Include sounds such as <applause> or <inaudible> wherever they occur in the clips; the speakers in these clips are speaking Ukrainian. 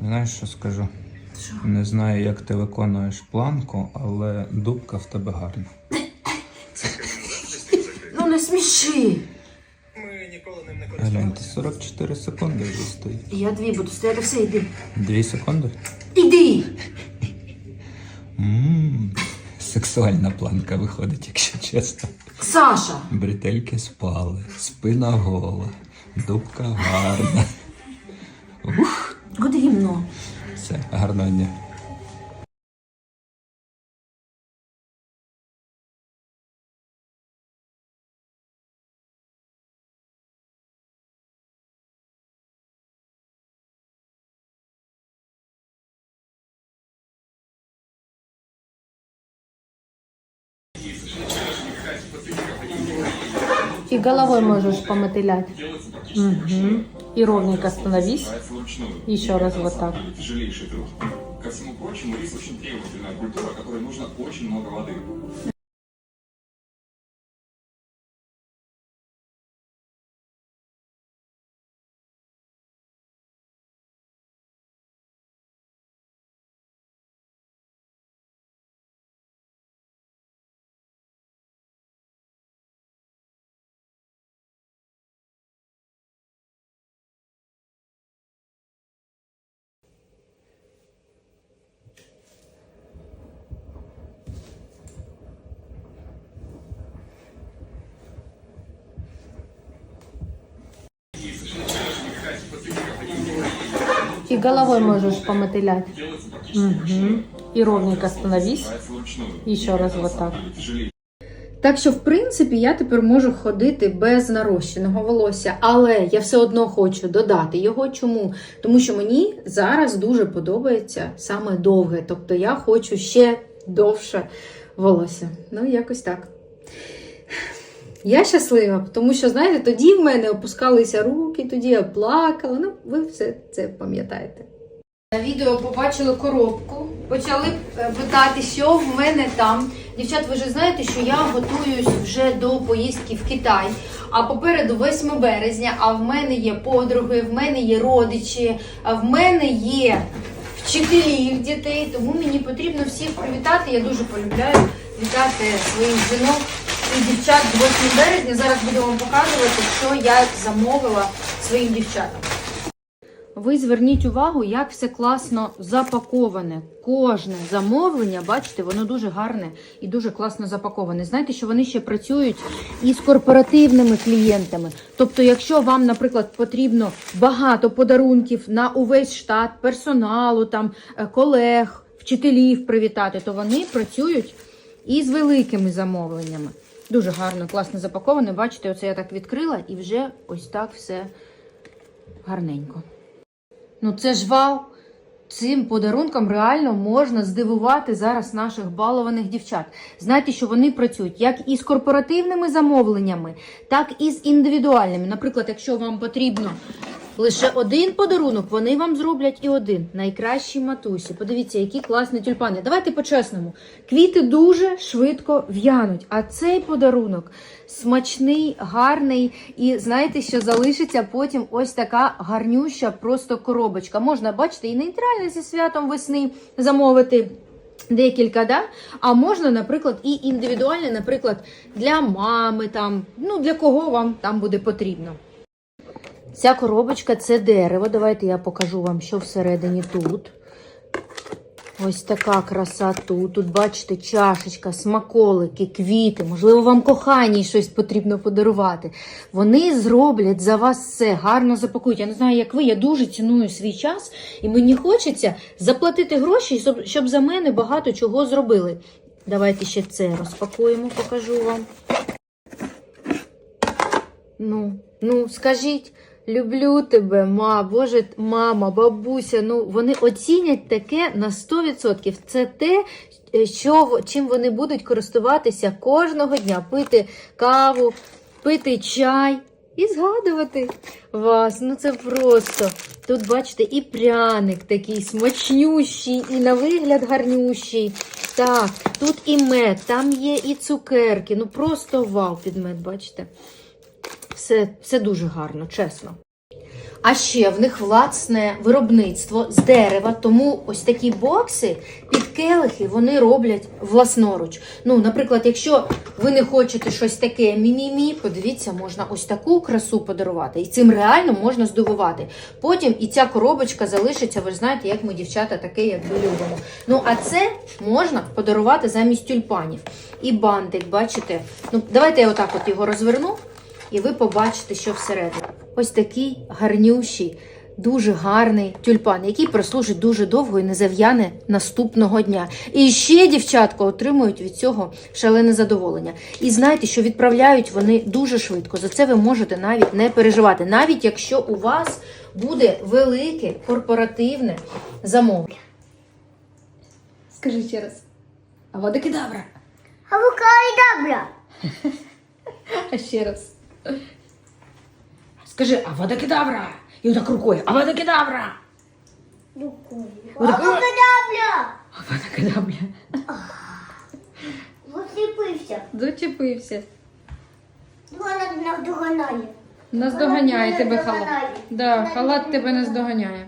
Знаєш, що скажу? Що? Не знаю, як ти виконуєш планку, але дубка в тебе гарна. Ну не сміши. Ми ніколи ним не Гляньте, користувалися. 44 секунди вже стоїть. Я дві буду стояти, все, йди. Дві секунди? Іди! Ммм, сексуальна планка виходить, якщо чесно. Саша! Бретельки спали, спина гола, дубка гарна. Ух, От гімно. все, гарного дня. И головой можешь помотылять. Мгм. И ровненько становись. Еще раз вот так. тяжелейший труд. Ко всему прочему, рис очень требовательная культура, которой нужно очень много воды. И головой можешь помотылять. Мгм. И ровненько становись. Еще раз вот так. Так що, в принципі, я тепер можу ходити без нарощеного волосся, але я все одно хочу додати його. Чому? Тому що мені зараз дуже подобається саме довге. Тобто я хочу ще довше волосся. Ну, якось так. Я щаслива, тому що, знаєте, тоді в мене опускалися руки, тоді я плакала. Ну, ви все це пам'ятаєте. На відео побачили коробку, почали е, питати, що в мене там. Дівчат, ви ж знаєте, що я готуюсь вже до поїздки в Китай. А попереду 8 березня, а в мене є подруги, в мене є родичі, а в мене є вчителі дітей. Тому мені потрібно всіх привітати. Я дуже полюбляю вітати своїх жінок і дівчат з 8 березня. Зараз буду вам показувати, що я замовила своїм дівчатам. Ви зверніть увагу, як все класно запаковане. Кожне замовлення, бачите, воно дуже гарне і дуже класно запаковане. Знаєте, що вони ще працюють із корпоративними клієнтами. Тобто, якщо вам, наприклад, потрібно багато подарунків на увесь штат, персоналу, там е, колег, вчителів привітати, то вони працюють із великими замовленнями. Дуже гарно, класно запаковане. Бачите, оце я так відкрила і вже ось так все гарненько. Ну це ж вау! Цим подарунком реально можна здивувати зараз наших балованих дівчат. Знаєте, що вони працюють як із корпоративними замовленнями, так і з індивідуальними. Наприклад, якщо вам потрібно лише один подарунок, вони вам зроблять і один. Найкращі матусі. Подивіться, які класні тюльпани. Давайте по-чесному. Квіти дуже швидко в'януть, а цей подарунок смачний, гарний. І знаєте, що залишиться потім ось така гарнюща просто коробочка. Можна бачити і нейтрально зі святом весни замовити. Декілька, да? А можна, наприклад, і індивідуально, наприклад, для мами, там, ну для кого вам там буде потрібно. Ця коробочка це дерево. Давайте я покажу вам, що всередині тут. Ось така краса тут. Тут, бачите, чашечка, смаколики, квіти. Можливо, вам коханій щось потрібно подарувати. Вони зроблять за вас все, гарно запакують. Я не знаю, як ви, я дуже ціную свій час, і мені хочеться заплатити гроші, щоб, за мене багато чого зробили. Давайте ще це розпакуємо, покажу вам. Ну, ну, скажіть, люблю тебе, ма, Боже, мама, бабуся. Ну, вони оцінять таке на 100%. Це те, е, що, чим вони будуть користуватися кожного дня, пити каву, пити чай і згадувати вас. Ну це просто. Тут, бачите, і пряник такий смачнющий, і на вигляд гарнющий. Так, тут і мед, там є і цукерки. Ну просто вау, під мед, бачите? Все, все дуже гарно, чесно. А ще в них власне виробництво з дерева, тому ось такі бокси під келихи вони роблять власноруч. Ну, наприклад, якщо ви не хочете щось таке міні-мі, подивіться, можна ось таку красу подарувати. І цим реально можна здивувати. Потім і ця коробочка залишиться, ви ж знаєте, як ми дівчата таке, як ми любимо. Ну, а це можна подарувати замість тюльпанів. І бантик, бачите? Ну, давайте я отак от його розверну, і ви побачите, що всередині. Ось такий гарнющий, дуже гарний тюльпан, який прослужить дуже довго і не зав'яне наступного дня. І ще дівчатка отримують від цього шалене задоволення. І знайте, що відправляють вони дуже швидко. За це ви можете навіть не переживати, навіть якщо у вас буде велике корпоративне замовлення. Скажи ще раз. А водокидавра. Авокадабра. <laughs> А ще раз. Скажи, а водокидавра. І отак рукою, а водокидавра. «А, Водокидавра. Осліпився. Зачепився. Вона нас доганяє. Наздоганяє тебе халат. Да, халат тебе наздоганяє.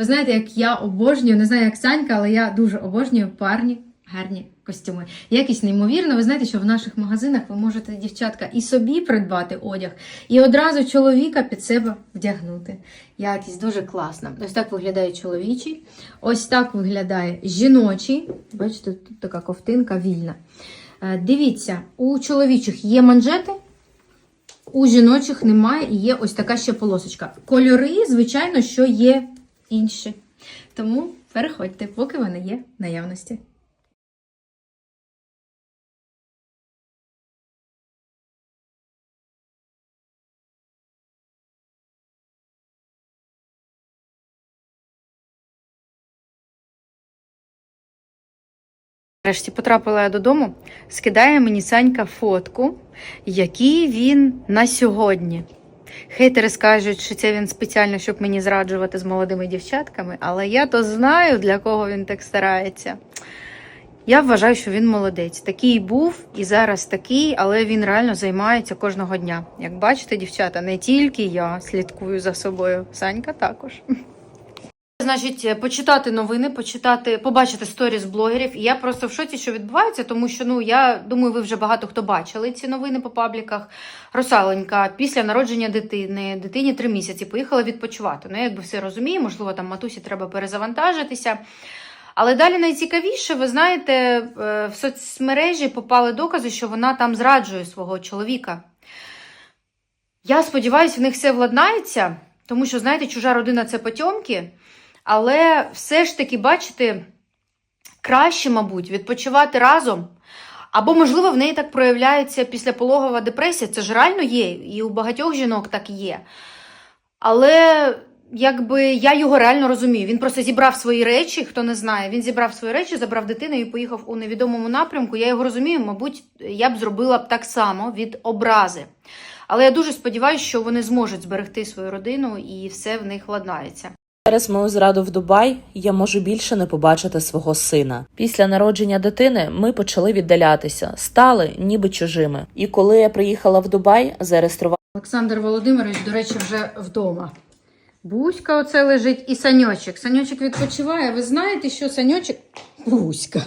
Ви знаєте, як я обожнюю, не знаю, як Санька, але я дуже обожнюю парні гарні костюми. Якість неймовірна. Ви знаєте, що в наших магазинах ви можете, дівчатка, і собі придбати одяг, і одразу чоловіка під себе вдягнути. Якість дуже класна. Ось так виглядає чоловічий, ось так виглядає жіночий. Бачите, тут така ковтинка вільна. Е, Дивіться, у чоловічих є манжети. У жіночих немає і є ось така ще полосочка. Кольори, звичайно, що є інші. Тому переходьте, поки вони є в наявності. Нарешті потрапила я додому, скидає мені Санька фотку, який він на сьогодні. Хейтери скажуть, що це він спеціально, щоб мені зраджувати з молодими дівчатками, але я то знаю, для кого він так старається. Я вважаю, що він молодець. Такий був і зараз такий, але він реально займається кожного дня. Як бачите, дівчата, не тільки я слідкую за собою, Санька також. Значить, почитати новини, почитати, побачити сторіс блогерів. І я просто в шоці, що відбувається, тому що ну я думаю, ви вже багато хто бачили ці новини по пабліках. Русаленька після народження дитини, дитині три місяці поїхала відпочивати. Ну, я якби все розумію, можливо, там матусі треба перезавантажитися. Але далі найцікавіше, ви знаєте, е, в соцмережі попали докази, що вона там зраджує свого чоловіка. Я сподіваюся, в них все владнається, тому що, знаєте, чужа родина це потьомки. Але все ж таки, бачите, краще, мабуть, відпочивати разом. Або, можливо, в неї так проявляється післяпологова депресія. Це ж реально є, і у багатьох жінок так є. Але якби я його реально розумію. Він просто зібрав свої речі, хто не знає, він зібрав свої речі, забрав дитину і поїхав у невідомому напрямку. Я його розумію, мабуть, я б зробила б так само від образи. Але я дуже сподіваюся, що вони зможуть зберегти свою родину і все в них ладнається. Через мою зраду в Дубай я можу більше не побачити свого сина. Після народження дитини ми почали віддалятися, стали ніби чужими. І коли я приїхала в Дубай, зареєструвала. Олександр Володимирович, до речі, вже вдома. Бузька оце лежить і саньочок. Саньочок відпочиває. Ви знаєте, що саньочок. Буська.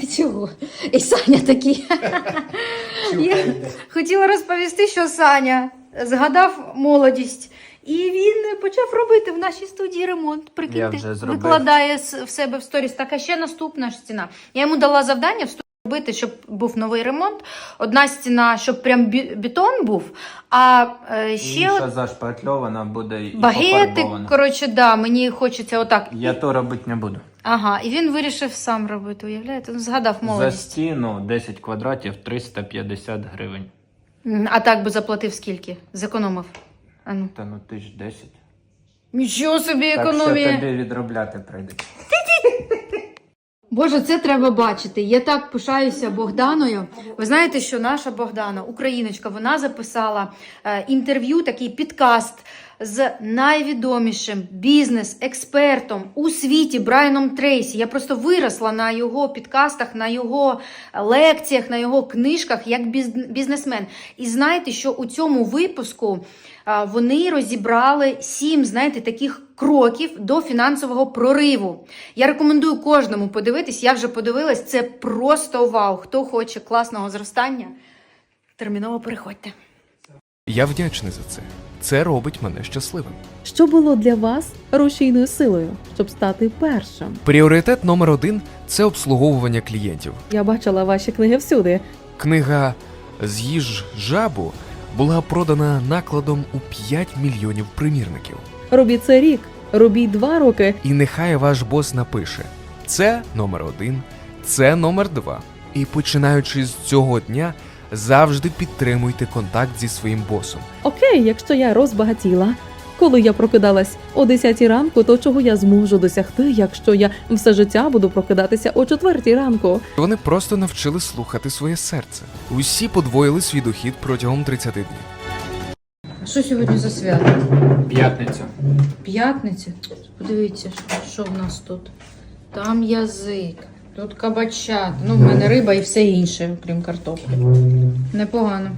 Ти <laughs> чого? І Саня такий. Я хотіла розповісти, що Саня згадав молодість. І він почав робити в нашій студії ремонт. Я Прикиньте, вже зробив. викладає с- в себе в сторіс. Так, а ще наступна ж стіна. Я йому дала завдання в студії робити, щоб був новий ремонт. Одна стіна, щоб прям бі- бетон був, а е, ще Інша от зашпатльована буде і пофарбована. Коротше, да, мені хочеться отак. Я то робити не буду. Ага, і він вирішив сам робити. Уявляєте? Ну, Згадав За молодість. стіну 10 квадратів 350 гривень. М, А так би заплатив скільки? Зекономив. А ну. Та ну ти ж 10. Нічого собі Так що тобі відробляти прийдеться. <laughs> Боже, це треба бачити. Я так пишаюся Богданою. Ви знаєте, що наша Богдана, україночка, вона записала е, інтерв'ю, такий підкаст з найвідомішим бізнес-експертом у світі Брайаном Трейсі. Я просто виросла на його підкастах, на його лекціях, на його книжках як бізнесмен. І знаєте, що у цьому випуску вони розібрали сім, знаєте, таких кроків до фінансового прориву. Я рекомендую кожному подивитись. Я вже подивилась. Це просто вау. Хто хоче класного зростання, терміново переходьте. Я вдячний за це. Це робить мене щасливим. Що було для вас рушійною силою, щоб стати першим? Пріоритет номер один це обслуговування клієнтів. Я бачила ваші книги всюди. Книга З'їж жабу була продана накладом у 5 мільйонів примірників. Робіть це рік, робіть два роки. І нехай ваш бос напише: це номер один, це номер два. І починаючи з цього дня, завжди підтримуйте контакт зі своїм босом. Окей, якщо я розбагатіла. Коли я прокидалась о 10 ранку, то чого я зможу досягти, якщо я все життя буду прокидатися о 4 ранку? Вони просто навчили слухати своє серце. Усі подвоїли свій дохід протягом 30 днів. Що сьогодні за свято? П'ятниця. П'ятниця. Подивіться, що, що в нас тут. Там язик, тут кабачат. Ну, в мене риба і все інше, крім картоплі. Непогано.